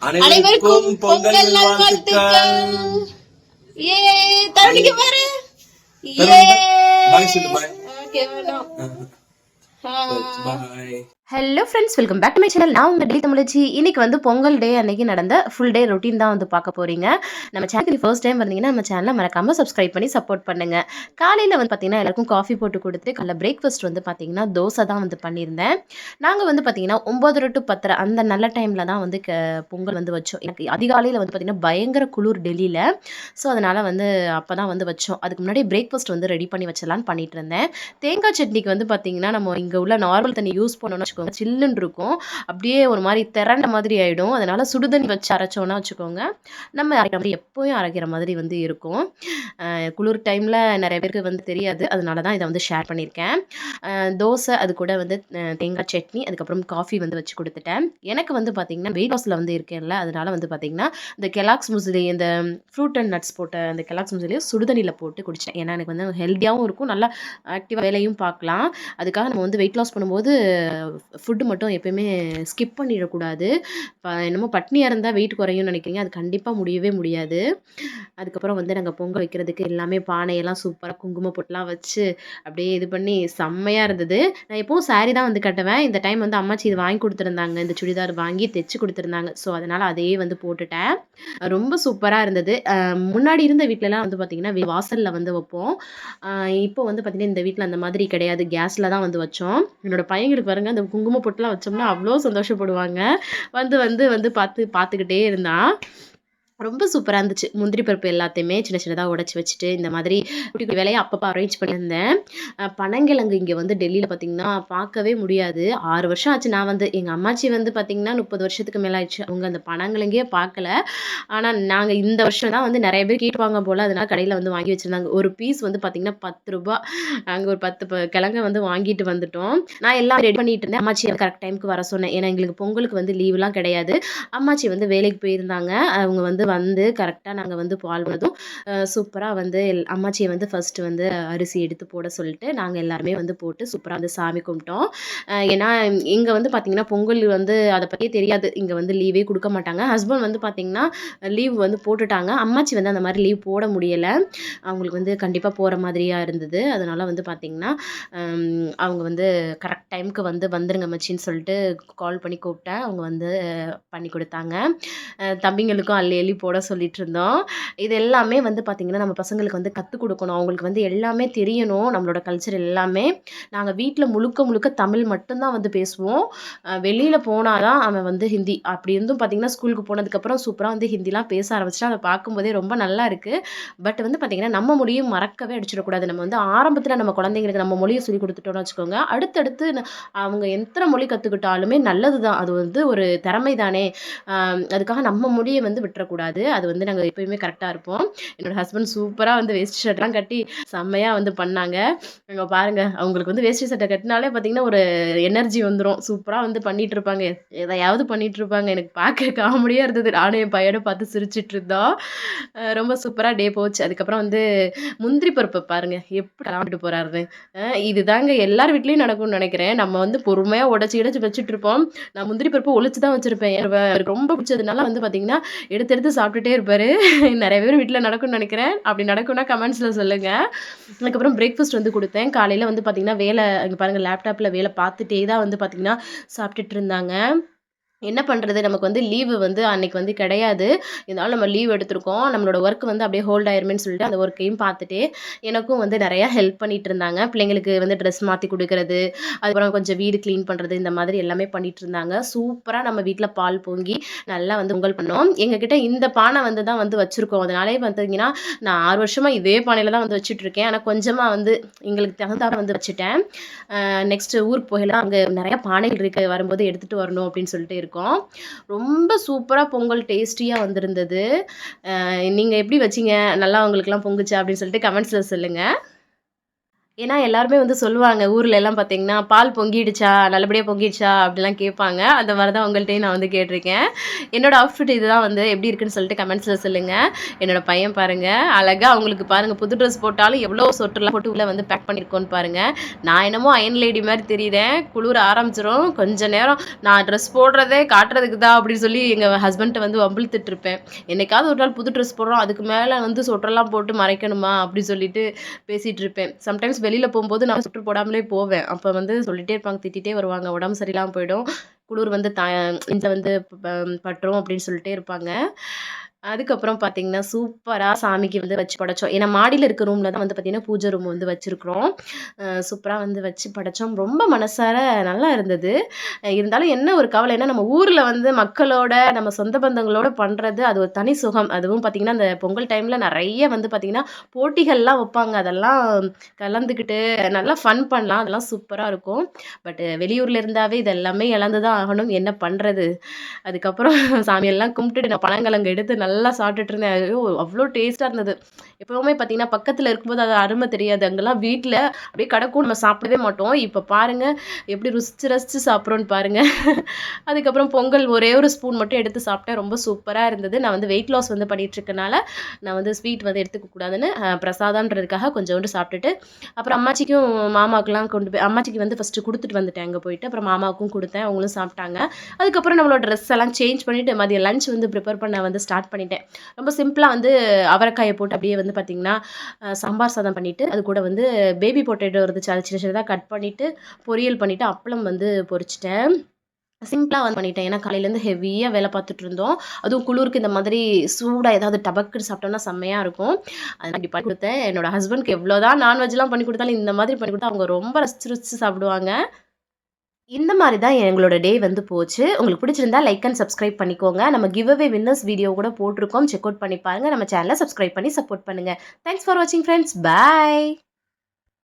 அனைவருக்கும் பொங்கல் நல்வாழ்த்துக்கள். ஏ தருணிக்கு பாரு. ஏ. பாய் சொல்லு பாய். ஓகே வேணும். Bye. Hello friends welcome back to my channel நான் உங்கள் டெலி தமிழச்சி. இன்னைக்கு வந்து பொங்கல் டே அன்னைக்கு நடந்த ஃபுல் டே ரொட்டீன் தான் வந்து பார்க்க போறீங்க. நம்ம சேனலுக்கு ஃபர்ஸ்ட் டைம் வந்தீங்கன்னா நம்ம சேனலை மறக்காம சப்ஸ்கிரைப் பண்ணி சப்போர்ட் பண்ணுங்க. காலையில் வந்து பார்த்தீங்கன்னா எல்லாருக்கும் காஃபி போட்டு கொடுத்து காலைல பிரேக்ஃபாஸ்ட் வந்து பார்த்தீங்கன்னா தோசை தான் வந்து பண்ணியிருந்தேன். நாங்கள் வந்து பார்த்தீங்கன்னா ஒம்பது டு பத்தரை அந்த நல்ல டைமில் தான் வந்து க- பொங்கல் வந்து வச்சோம். எனக்கு அதிகாலையில் வந்து பார்த்தீங்கன்னா பயங்கர குளிர் டெல்லியில். ஸோ அதனால் வந்து அப்போ தான் வந்து வச்சோம். அதுக்கு முன்னாடி பிரேக்ஃபாஸ்ட் வந்து ரெடி பண்ணி வச்சலான்னு பண்ணிட்டு இருந்தேன். தேங்காய் சட்னிக்கு வந்து பார்த்தீங்கன்னா நம்ம இங்கே உள்ள நார்மல் தண்ணி யூஸ் பண்ணோம்னு வச்சுக்கோங்க. சில்லுன்னு இருக்கும். அப்படியே ஒரு மாதிரி திரண்ட மாதிரி ஆகிடும் அதனால் சுடுதண்ணி வச்சு அரைச்சோன்னா வச்சுக்கோங்க. நம்ம அரைக்கிற மாதிரி எப்போயும் அரைக்கிற மாதிரி வந்து இருக்கும். குளிர் டைமில் நிறைய பேருக்கு வந்து தெரியாது. அதனால தான் இதை வந்து ஷேர் பண்ணியிருக்கேன். தோசை அது கூட வந்து தேங்காய் சட்னி அதுக்கப்புறம் காஃபி வந்து வச்சு கொடுத்துட்டேன். எனக்கு வந்து பார்த்தீங்கன்னா வெயிட் லாஸில் வந்து இருக்கேன்ல அதனால வந்து பார்த்தீங்கன்னா இந்த கெலாக்ஸ் முசிலி இந்த ஃப்ரூட் அண்ட் நட்ஸ் போட்ட அந்த கெலாக்ஸ் முசிலியை சுடுதண்ணியில் போட்டு குடித்தேன் ஏன்னா எனக்கு வந்து ஹெல்த்தியாகவும் இருக்கும். நல்லா ஆக்டிவாக வேலையும் பார்க்கலாம். அதுக்காக நம்ம வந்து வெயிட் லாஸ் பண்ணும்போது ஃபுட்டு மட்டும் எப்பயுமே ஸ்கிப் பண்ணிடக்கூடாது. இப்போ என்னமோ பட்னியாக இருந்தால் வெயிட் குறையும்னு நினைக்கிறீங்க. அது கண்டிப்பாக முடியவே முடியாது. அதுக்கப்புறம் வந்து நாங்கள் பொங்கல் வைக்கிறதுக்கு எல்லாமே பானையெல்லாம் சூப்பராக குங்குமம் பொட்டெலாம் வச்சு அப்படியே இது பண்ணி செம்மையாக இருந்தது. நான் எப்போவும் சாரீ தான் வந்து கட்டுவேன். இந்த டைம் வந்து அம்மாச்சி இது வாங்கி கொடுத்துருந்தாங்க. இந்த சுடிதார் வாங்கி தைச்சு கொடுத்துருந்தாங்க. ஸோ அதனால் அதையே வந்து போட்டுட்டேன். ரொம்ப சூப்பராக இருந்தது. முன்னாடி இருந்த வீட்டிலலாம் வந்து பார்த்திங்கன்னா வாசலில் வந்து வைப்போம். இப்போ வந்து பார்த்திங்கன்னா இந்த வீட்டில் அந்த மாதிரி கிடையாது. கேஸில் தான் வந்து வச்சோம். என்னோட பையங்களுக்கு பாருங்க அந்த குங்கும பொட்டுலாம் வச்சோம்னா அவ்வளோ சந்தோஷப்படுவாங்க. வந்து வந்து வந்து பார்த்து பார்த்துக்கிட்டே இருந்தான். ரொம்ப சூப்பராக இருந்துச்சு. முந்திரி பருப்பு எல்லாத்தையுமே சின்ன சின்னதாக உடச்சி வச்சுட்டு இந்த மாதிரி குட்டி குட்டி வேலையை அப்பப்போ அரேஞ்ச் பண்ணியிருந்தேன். பனங்கிழங்கு இங்கே வந்து டெல்லியில் பார்த்திங்கன்னா பார்க்கவே முடியாது. ஆறு வருஷம் ஆச்சு நான் வந்து. எங்கள் அம்மாச்சி வந்து பார்த்திங்கன்னா முப்பது வருஷத்துக்கு மேலே ஆயிடுச்சு. அவங்க அந்த பனங்கிழங்கே பார்க்கல. ஆனால் நாங்கள் இந்த வருஷம் தான் வந்து நிறைய பேர் கேட்டுவாங்க போல். அதனால் கடையில் வந்து வாங்கி வச்சுருந்தாங்க. ஒரு பீஸ் வந்து பார்த்திங்கன்னா பத்து ரூபா. நாங்கள் ஒரு பத்து ப- கிழங்க வந்து வாங்கிட்டு வந்துட்டோம். நான் எல்லாம் ரெடி பண்ணிட்டு இருந்தேன். அம்மாச்சி கரெக்ட் டைமுக்கு வர சொன்னேன். ஏன்னா எங்களுக்கு பொங்கலுக்கு வந்து லீவ்லாம் கிடையாது. அம்மாச்சி வந்து வேலைக்கு போயிருந்தாங்க. அவங்க வந்து வந்து கரெக்டாக நாங்கள் வந்து பால் வந்ததும் சூப்பராக வந்து எல்- அம்மாச்சியை வந்து ஃபஸ்ட்டு வந்து அரிசி எடுத்து போட சொல்லிட்டு நாங்கள் எல்லாருமே வந்து போட்டு சூப்பராக வந்து சாமி கும்பிட்டோம். ஏன்னா இங்கே வந்து பார்த்திங்கன்னா பொங்கல் வந்து அதை பற்றியே தெரியாது. இங்கே வந்து லீவே கொடுக்க மாட்டாங்க. ஹஸ்பண்ட் வந்து பார்த்திங்கன்னா லீவ் வந்து போட்டுட்டாங்க. அம்மாச்சி வந்து அந்த மாதிரி லீவ் போட முடியலை. அவங்களுக்கு வந்து கண்டிப்பாக போகிற மாதிரியாக இருந்தது. அதனால் வந்து பார்த்திங்கன்னா அவங்க வந்து கரெக்ட் டைமுக்கு வந்து வந்துருங்க மச்சின்னு சொல்லிட்டு கால் பண்ணி கூப்பிட்டேன். அவங்க வந்து பண்ணி கொடுத்தாங்க. தம்பிங்களுக்கும் அள்ளி அள்ளி போட சொல்லிட்டு இருந்தோம் இது எல்லாமே வந்து பார்த்திங்கன்னா நம்ம பசங்களுக்கு வந்து கற்றுக் கொடுக்கணும். அவங்களுக்கு வந்து எல்லாமே தெரியணும். நம்மளோட கல்ச்சர் எல்லாமே. நாங்கள் வீட்டில் முழுக்க முழுக்க தமிழ் மட்டும்தான் வந்து பேசுவோம். வெளியில் போனால் தான் அவன் வந்து ஹிந்தி. அப்படி இருந்தும் பார்த்திங்கன்னா ஸ்கூலுக்கு போனதுக்கப்புறம் சூப்பராக வந்து ஹிந்திலாம் பேச ஆரம்பிச்சிட்டு அதை பார்க்கும்போதே ரொம்ப நல்லா இருக்குது பட் வந்து பார்த்திங்கன்னா நம்ம மொழியும் மறக்கவே அடிச்சிடக்கூடாது. நம்ம வந்து ஆரம்பத்தில் நம்ம குழந்தைங்களுக்கு நம்ம மொழியை சொல்லி கொடுத்துட்டோம்னு வச்சுக்கோங்க. அடுத்தடுத்து அவங்க எத்தனை மொழி கற்றுக்கிட்டாலுமே நல்லது தான் அது வந்து ஒரு திறமை தானே அதுக்காக நம்ம மொழியை வந்து விட்டுறக்கூடாது. அது வந்து நாங்கள் எப்பயுமே கரெக்டாக இருப்போம். என்னோட ஹஸ்பண்ட் சூப்பராக வந்து வேஸ்ட் ஷர்ட்லாம் கட்டி செம்மையாக வந்து பண்ணாங்க. அங்கே பாருங்க அவங்களுக்கு வந்து வேஷ்டி சட்டை கட்டினாலே பார்த்தீங்கன்னா ஒரு எனர்ஜி வந்துடும் சூப்பராக வந்து பண்ணிகிட்டு இருப்பாங்க. எதையாவது பண்ணிகிட்டு இருப்பாங்க. எனக்கு பார்க்க காமெடியாக இருந்தது. நானும் என் பையனை பார்த்து சிரிச்சிட்டு இருந்தோம். ரொம்ப சூப்பராக டே போச்சு. அதுக்கப்புறம் வந்து முந்திரி பருப்பை பாருங்கள் எப்படி விளாண்டுட்டு போகிறாரு இது இதுதாங்க எல்லார் வீட்லேயும் நடக்கும்னு நினைக்கிறேன். நம்ம வந்து பொறுமையாக உடச்சி உடச்சி வச்சுட்டு இருப்போம். நான் முந்திரி பருப்பு ஒழிச்சு தான் வச்சுருப்பேன் ரொம்ப பிடிச்சதுனால வந்து பார்த்தீங்கன்னா எடுத்து எடுத்து சாப்பிட்டுட்டே இருப்பாரு. நிறைய பேர் வீட்டில் நடக்கும்னு நினைக்கிறேன். அப்படி நடக்கும்னா கமெண்ட்ஸில் சொல்லுங்கள் அதுக்கப்புறம் பிரேக்ஃபாஸ்ட் வந்து கொடுத்தேன். காலையில் வந்து பார்த்தீங்கன்னா வேலை இங்கே பாருங்கள் லேப்டாப்பில் வேலை பார்த்துட்டே தான் வந்து பார்த்தீங்கன்னா சாப்பிட்டுட்டு இருந்தாங்க. என்ன பண்ணுறது நமக்கு வந்து லீவு வந்து அன்னைக்கு வந்து கிடையாது. இருந்தாலும் நம்ம லீவ் எடுத்திருக்கோம். நம்மளோட ஒர்க் வந்து அப்படியே ஹோல்ட் ஆயிருமேனு சொல்லிட்டு அந்த ஒர்க்கையும் பார்த்துட்டு எனக்கும் வந்து நிறையா ஹெல்ப் பண்ணிட்டு இருந்தாங்க. பிள்ளைங்களுக்கு வந்து ட்ரெஸ் மாற்றி கொடுக்கறது அதுக்கப்புறம் கொஞ்சம் வீடு க்ளீன் பண்ணுறது இந்த மாதிரி எல்லாமே பண்ணிட்டு இருந்தாங்க. சூப்பராக நம்ம வீட்டில் பால் பொங்கி நல்லா வந்து பொங்கல் பண்ணோம். எங்ககிட்ட இந்த பானை வந்து தான் வந்து வச்சுருக்கோம். அதனாலே பார்த்தீங்கன்னா நான் ஆறு வருஷமாக இதே பானையில் தான் வந்து வச்சுட்ருக்கேன் ஆனால் கொஞ்சமாக வந்து எங்களுக்கு தகுந்தா வந்து வச்சுட்டேன். நெக்ஸ்ட் ஊருக்கு போகலாம். அங்கே நிறையா பானைகள் இருக்க. வரும்போது எடுத்துகிட்டு வரணும் அப்படின்னு சொல்லிட்டு பண்ணியிருக்கோம் ரொம்ப சூப்பராக பொங்கல் டேஸ்டியாக வந்திருந்தது. நீங்கள் எப்படி வச்சீங்க? நல்லா உங்களுக்குலாம் பொங்குச்சா அப்படின்னு சொல்லிட்டு கமெண்ட்ஸில் சொல்லுங்கள் ஏன்னா எல்லாருமே வந்து சொல்லுவாங்க ஊரில் எல்லாம் பார்த்தீங்கன்னா பால் பொங்கிடுச்சா நல்லபடியாக பொங்கிடுச்சா அப்படிலாம் கேட்பாங்க. அந்த மாதிரி தான் உங்கள்கிட்டயும் நான் வந்து கேட்டிருக்கேன். என்னோட அவுட்ஃபிட் இதுதான் வந்து எப்படி இருக்குன்னு சொல்லிட்டு கமெண்ட்ஸில் சொல்லுங்கள் என்னோட பையன் பாருங்கள் அழகாக அவங்களுக்கு பாருங்கள் புது ட்ரெஸ் போட்டாலும் எவ்வளோ சொட்டர்லாம் போட்டு உள்ளே வந்து பேக் பண்ணியிருக்கோன்னு பாருங்கள் நான் என்னமோ அயன் லேடி மாதிரி தெரியுறேன். குளிர ஆரம்பிச்சிரும். கொஞ்ச நேரம் நான் ட்ரெஸ் போடுறதே காட்டுறதுக்கு தான் அப்படின்னு சொல்லி எங்கள் ஹஸ்பண்ட்டை வந்து வம்பிழுத்துட்டு இருப்பேன். என்னைக்காவது ஒரு நாள் புது ட்ரெஸ் போடுறோம் அதுக்கு மேலே வந்து சொட்டர்லாம் போட்டு மறைக்கணுமா அப்படி சொல்லிட்டு பேசிகிட்டு இருப்பேன். சம்டைம்ஸ் வெளியில் போகும்போது நான் சுற்று போடாமலே போவேன். அப்போ வந்து சொல்லிகிட்டே இருப்பாங்க திட்டிகிட்டே வருவாங்க உடம்பு சரியில்லாமல் போயிடும். குளிர் வந்து த இந்த வந்து ப- பட்டுரும் அப்படின்னு சொல்லிட்டே இருப்பாங்க. அதுக்கப்புறம் பார்த்தீங்கன்னா சூப்பராக சாமிக்கு வந்து வச்சு படைச்சோம். ஏன்னா மாடியில் இருக்க ரூமில் தான் வந்து பார்த்திங்கன்னா பூஜை ரூம் வந்து வச்சுருக்குறோம். சூப்பராக வந்து வச்சு படைச்சோம். ரொம்ப மனசார நல்லா இருந்தது. இருந்தாலும் என்ன ஒரு கவலைன்னா நம்ம ஊரில் வந்து மக்களோட நம்ம சொந்த பந்தங்களோட பண்ணுறது அது ஒரு தனி சுகம். அதுவும் பார்த்திங்கன்னா அந்த பொங்கல் டைமில் நிறைய வந்து பார்த்திங்கன்னா போட்டிகள்லாம் வைப்பாங்க. அதெல்லாம் கலந்துக்கிட்டு நல்லா ஃபன் பண்ணலாம். அதெல்லாம் சூப்பராக இருக்கும். பட் வெளியூரில் இருந்தாவே இது எல்லாமே இழந்து தான் ஆகணும். என்ன பண்ணுறது அதுக்கப்புறம் சாமியெல்லாம் கும்பிட்டுட்டு நான் பழங்கலங்க எடுத்து நல்லா சாப்பிட்டுட்டு இருந்தேன் ஐயோ அவ்வளோ டேஸ்ட்டாக இருந்தது. எப்போவுமே பார்த்தீங்கன்னா பக்கத்தில் இருக்கும்போது அது அருமை தெரியாது. அங்கெல்லாம் வீட்டில் அப்படியே கடக்கும். நம்ம சாப்பிடவே மாட்டோம். இப்போ பாருங்கள் எப்படி ருசிச்சு ரசித்து சாப்பிட்றோன்னு பாருங்கள் அதுக்கப்புறம் பொங்கல் ஒரே ஒரு ஸ்பூன் மட்டும் எடுத்து சாப்பிட்டேன். ரொம்ப சூப்பராக இருந்தது. நான் வந்து வெயிட் லாஸ் வந்து பண்ணிகிட்ருக்கனால நான் வந்து ஸ்வீட் வந்து எடுத்துக்க கூடாதுன்னு பிரசாதம்ன்றதுக்காக கொஞ்சோண்டு சாப்பிட்டுட்டு அப்புறம் அம்மாச்சிக்கும் மாமாவுக்குலாம் கொண்டு போய் அம்மாச்சிக்கு வந்து ஃபஸ்ட்டு கொடுத்துட்டு வந்துட்டேன். அங்கே போயிட்டு அப்புறம் மாமாவுக்கும் கொடுத்தேன். அவங்களும் சாப்பிட்டாங்க. அதுக்கப்புறம் நம்மளோட ட்ரெஸ் எல்லாம் சேஞ்ச் பண்ணிவிட்டு மதியம் லஞ்ச் வந்து ப்ரிப்பேர் பண்ண வந்து ஸ்டார்ட் பண்ணிட்டேன். ரொம்ப சிம்பிளாக வந்து அவரைக்காயை போட்டு அப்படியே வந்து பார்த்திங்கன்னா சாம்பார் சாதம் பண்ணிவிட்டு அது கூட வந்து பேபி பொட்டேட்டோ இருந்துச்சு. அது சின்ன சின்னதாக கட் பண்ணிவிட்டு பொரியல் பண்ணிவிட்டு அப்பளம் வந்து பொரிச்சிட்டேன். சிம்பிளாக வந்து பண்ணிட்டேன். ஏன்னா காலையிலேருந்து ஹெவியாக வேலை பார்த்துட்டு இருந்தோம். அதுவும் குளிருக்கு இந்த மாதிரி சூடாக ஏதாவது டபக்குன்னு சாப்பிட்டோம்னா செம்மையாக இருக்கும். அது இப்படி பண்ணி கொடுத்தேன். என்னோட ஹஸ்பண்ட்க்கு எவ்வளோதான் நான்வெஜ்லாம் பண்ணி கொடுத்தாலும் இந்த மாதிரி பண்ணி கொடுத்தா அவங்க ரொம்ப ரசிச்சு ருசிச்சு சாப்பிடுவாங்க. இந்த மாதிரி தான் எங்களோட டே வந்து போச்சு. உங்களுக்கு பிடிச்சிருந்தா லைக் அண்ட் சப்ஸ்கிரைப் பண்ணிக்கோங்க. நம்ம கிவ் அவே வின்னர்ஸ் வீடியோ கூட போட்டிருக்கோம். செக் அவுட் பண்ணி பாருங்க. நம்ம சேனலை சப்ஸ்கிரைப் பண்ணி சப்போர்ட் பண்ணுங்கள் தேங்க்ஸ் ஃபார் வாட்சிங் ஃப்ரெண்ட்ஸ் பை